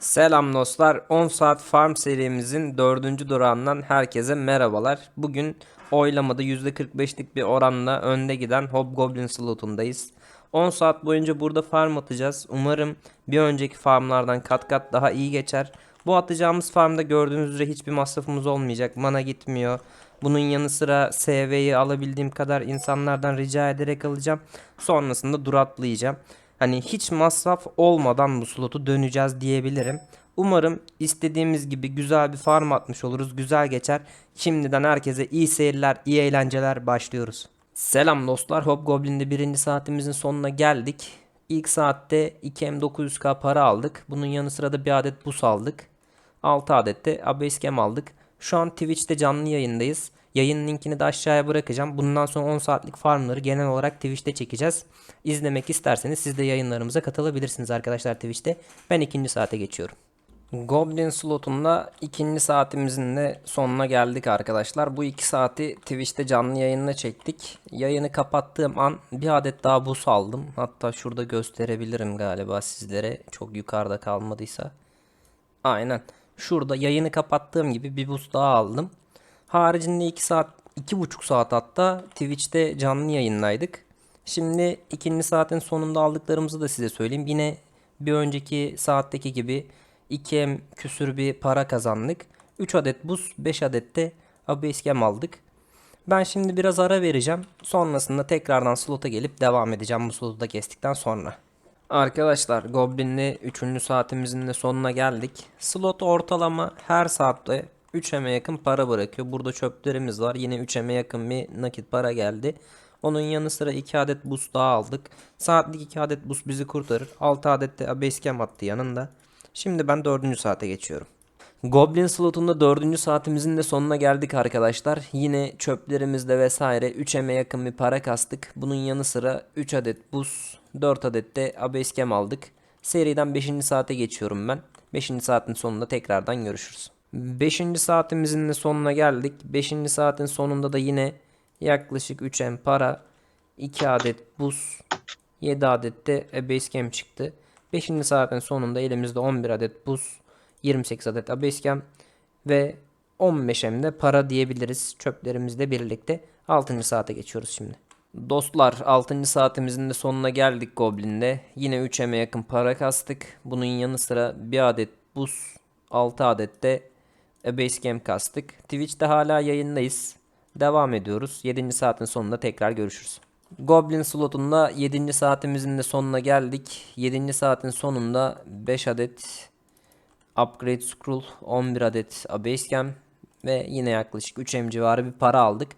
Selam dostlar. 10 saat farm serimizin 4. durağından herkese merhabalar. Bugün oylamada %45'lik bir oranla önde giden Hobgoblin slotundayız. 10 saat boyunca burada farm atacağız. Umarım bir önceki farmlardan kat kat daha iyi geçer. Bu atacağımız farmda gördüğünüz üzere hiçbir masrafımız olmayacak. Mana gitmiyor. Bunun yanı sıra SV'yi alabildiğim kadar insanlardan rica ederek alacağım. Sonrasında dur atlayacağım. Hani hiç masraf olmadan bu slotu döneceğiz diyebilirim. Umarım istediğimiz gibi güzel bir farm atmış oluruz. Güzel geçer. Şimdiden herkese iyi seyirler, iyi eğlenceler başlıyoruz. Selam dostlar. Hobgoblin'de birinci saatimizin sonuna geldik. İlk saatte 2M900K para aldık. Bunun yanı sıra da bir adet bus aldık. 6 adet de Abasecam aldık. Şu an Twitch'te canlı yayındayız. Yayın linkini de aşağıya bırakacağım. Bundan sonra 10 saatlik farmları genel olarak Twitch'te çekeceğiz. İzlemek isterseniz siz de yayınlarımıza katılabilirsiniz arkadaşlar Twitch'te. Ben ikinci saate geçiyorum. Goblin slotunda ikinci saatimizin de sonuna geldik arkadaşlar. Bu iki saati Twitch'te canlı yayınla çektik. Yayını kapattığım an bir adet daha bus aldım. Hatta şurada gösterebilirim galiba sizlere. Çok yukarıda kalmadıysa. Aynen. Şurada yayını kapattığım gibi bir boost daha aldım. Haricinde 2 saat, 2,5 saat hatta Twitch'te canlı yayındaydık. Şimdi ikinci saatin sonunda aldıklarımızı da size söyleyeyim. Yine bir önceki saatteki gibi 2M küsür bir para kazandık. 3 adet buz, 5 adet de abasecam aldık. Ben şimdi biraz ara vereceğim. Sonrasında tekrardan slota gelip devam edeceğim bu slotu da kestikten sonra. Arkadaşlar Goblin'le 3. saatimizin de sonuna geldik. Slot ortalama her saatte 3M'e yakın para bırakıyor. Burada çöplerimiz var. Yine 3M'e yakın bir nakit para geldi. Onun yanı sıra 2 adet boost daha aldık. Saatlik 2 adet boost bizi kurtarır. 6 adet de basecam attı yanında. Şimdi ben 4. saate geçiyorum. Goblin slotunda 4. saatimizin de sonuna geldik arkadaşlar. Yine çöplerimizde vesaire 3M'e yakın bir para kastık. Bunun yanı sıra 3 adet buz, 4 adet de abasecam aldık. Seriden 5. saate geçiyorum ben. 5. saatin sonunda tekrardan görüşürüz. 5. saatimizin de sonuna geldik. 5. saatin sonunda da yine yaklaşık 3M para, 2 adet buz, 7 adet de abasecam çıktı. 5. saatin sonunda elimizde 11 adet buz, 28 adet abasecam ve 15'em de para diyebiliriz çöplerimizle birlikte. 6. saate geçiyoruz şimdi. Dostlar 6. saatimizin de sonuna geldik Goblin'de. Yine 3M'e yakın para kastık. Bunun yanı sıra bir adet buz, 6 adet de Basecamp kastık. Twitch'te hala yayındayız. Devam ediyoruz. 7. saatin sonunda tekrar görüşürüz. Goblin slotunda 7. saatimizin de sonuna geldik. 7. saatin sonunda 5 adet Upgrade Scroll, 11 adet Basecamp ve yine yaklaşık 3M civarı bir para aldık.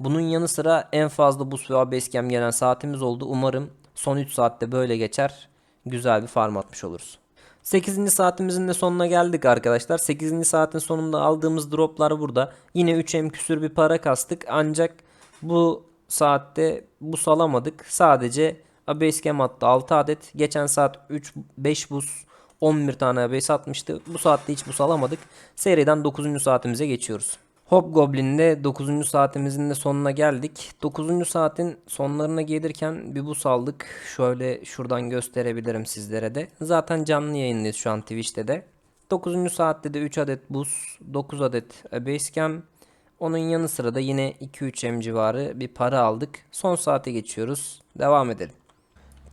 Bunun yanı sıra en fazla boost ve Basecamp gelen saatimiz oldu. Umarım son 3 saatte böyle geçer. Güzel bir farm atmış oluruz. 8. saatimizin de sonuna geldik arkadaşlar. 8. saatin sonunda aldığımız droplar burada. Yine 3M küsür bir para kastık. Ancak bu saatte bu salamadık. Sadece Basecamp attı 6 adet. Geçen saat 3 5 buz 11 tane base atmıştı. Bu saatte hiç bus alamadık. Seriden 9. saatimize geçiyoruz. Hobgoblin'de 9. saatimizin de sonuna geldik. 9. saatin sonlarına gelirken bir bus aldık. Şöyle şuradan gösterebilirim sizlere de. Zaten canlı yayındayız şu an Twitch'te de. 9. saatte de 3 adet bus, 9 adet basecam. Onun yanı sıra da yine 2-3M civarı bir para aldık. Son saate geçiyoruz. Devam edelim.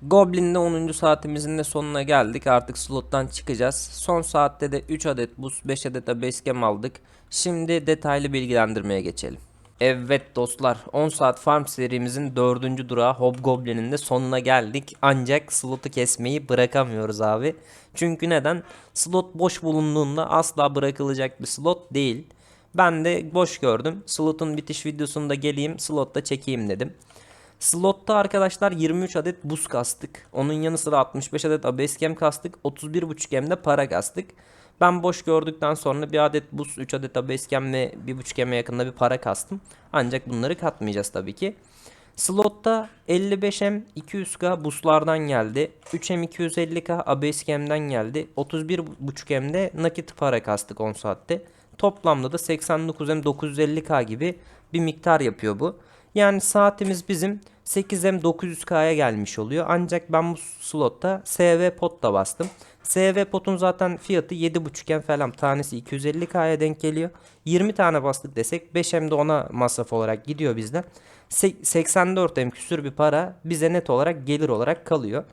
Goblin'de 10. saatimizin de sonuna geldik. Artık slottan çıkacağız. Son saatte de 3 adet buz, 5 adet de basecam aldık. Şimdi detaylı bilgilendirmeye geçelim. Evet dostlar 10 saat farm serimizin 4. durağı Hobgoblin'in de sonuna geldik. Ancak slotu kesmeyi bırakamıyoruz abi. Çünkü neden? Slot boş bulunduğunda asla bırakılacak bir slot değil. Ben de boş gördüm. Slotun bitiş videosunda geleyim slotta çekeyim dedim. Slotta arkadaşlar 23 adet buz kastık. Onun yanı sıra 65 adet abasecam kastık. 31.5 hem de para kastık. Ben boş gördükten sonra bir adet buz, 3 adet abasecam ve 1.5 heme yakında bir para kastım. Ancak bunları katmayacağız tabii ki. Slotta 55M 200K buslardan geldi. 3M 250K abasecam'den geldi. 31.5M de nakit para kastık 10 saatte. Toplamda da 89M 950K gibi bir miktar yapıyor bu. Yani saatimiz bizim 8M 900K'ya gelmiş oluyor. Ancak ben bu slotta SV pot da bastım. SV potun zaten fiyatı 7.5 iken falan tanesi 250k'ya denk geliyor. 20 tane bastık desek 5M de ona masraf olarak gidiyor bizden. Se- 84M küsür bir para bize net olarak gelir olarak kalıyor.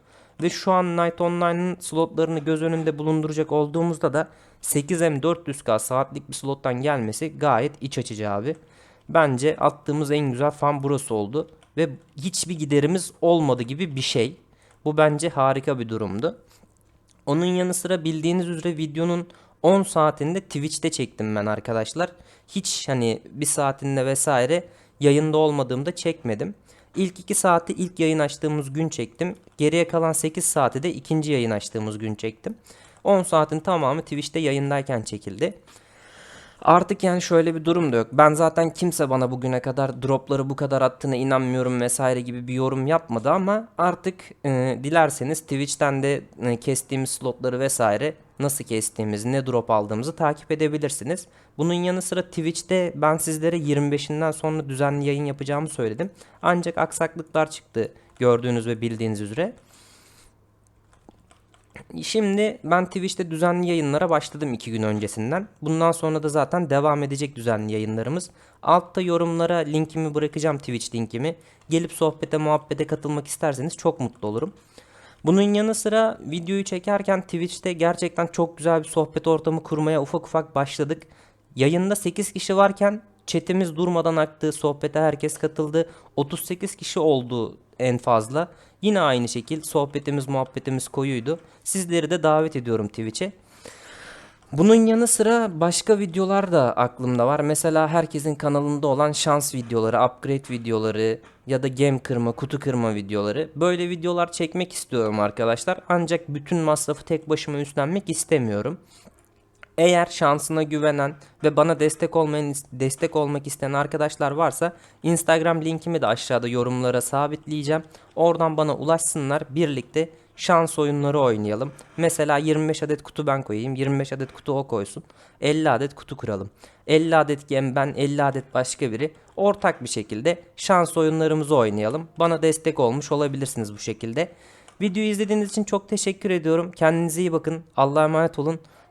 Ve şu an Night Online'ın slotlarını göz önünde bulunduracak olduğumuzda da 8M 400K saatlik bir slottan gelmesi gayet iç açıcı abi. Bence attığımız en güzel fan burası oldu. Ve hiçbir giderimiz olmadı gibi bir şey. Bu bence harika bir durumdu. Onun yanı sıra bildiğiniz üzere videonun 10 saatinde Twitch'te çektim ben arkadaşlar. Hiç hani bir saatinde vesaire yayında olmadığımda çekmedim. İlk 2 saati ilk yayın açtığımız gün çektim. Geriye kalan 8 saati de ikinci yayın açtığımız gün çektim. 10 saatin tamamı Twitch'te yayındayken çekildi. Artık yani şöyle bir durum da yok. Ben zaten kimse bana bugüne kadar dropları bu kadar attığına inanmıyorum vesaire gibi bir yorum yapmadı ama artık e, dilerseniz Twitch'ten de e, kestiğimiz slotları vesaire nasıl kestiğimizi, ne drop aldığımızı takip edebilirsiniz. Bunun yanı sıra Twitch'te ben sizlere 25'inden sonra düzenli yayın yapacağımı söyledim. Ancak aksaklıklar çıktı gördüğünüz ve bildiğiniz üzere. Şimdi ben Twitch'te düzenli yayınlara başladım 2 gün öncesinden. Bundan sonra da zaten devam edecek düzenli yayınlarımız. Altta yorumlara linkimi bırakacağım Twitch linkimi. Gelip sohbete muhabbete katılmak isterseniz çok mutlu olurum. Bunun yanı sıra videoyu çekerken Twitch'te gerçekten çok güzel bir sohbet ortamı kurmaya ufak ufak başladık. Yayında 8 kişi varken chatimiz durmadan aktı, sohbete herkes katıldı. 38 kişi oldu en fazla. Yine aynı şekil sohbetimiz muhabbetimiz koyuydu. Sizleri de davet ediyorum Twitch'e. Bunun yanı sıra başka videolar da aklımda var. Mesela herkesin kanalında olan şans videoları, upgrade videoları ya da gem kırma, kutu kırma videoları. Böyle videolar çekmek istiyorum arkadaşlar. Ancak bütün masrafı tek başıma üstlenmek istemiyorum. Eğer şansına güvenen ve bana destek olmayan destek olmak isteyen arkadaşlar varsa Instagram linkimi de aşağıda yorumlara sabitleyeceğim. Oradan bana ulaşsınlar. Birlikte şans oyunları oynayalım. Mesela 25 adet kutu ben koyayım, 25 adet kutu o koysun. 50 adet kutu kuralım. 50 adet gem ben, 50 adet başka biri. Ortak bir şekilde şans oyunlarımızı oynayalım. Bana destek olmuş olabilirsiniz bu şekilde. Videoyu izlediğiniz için çok teşekkür ediyorum. Kendinize iyi bakın. Allah'a emanet olun.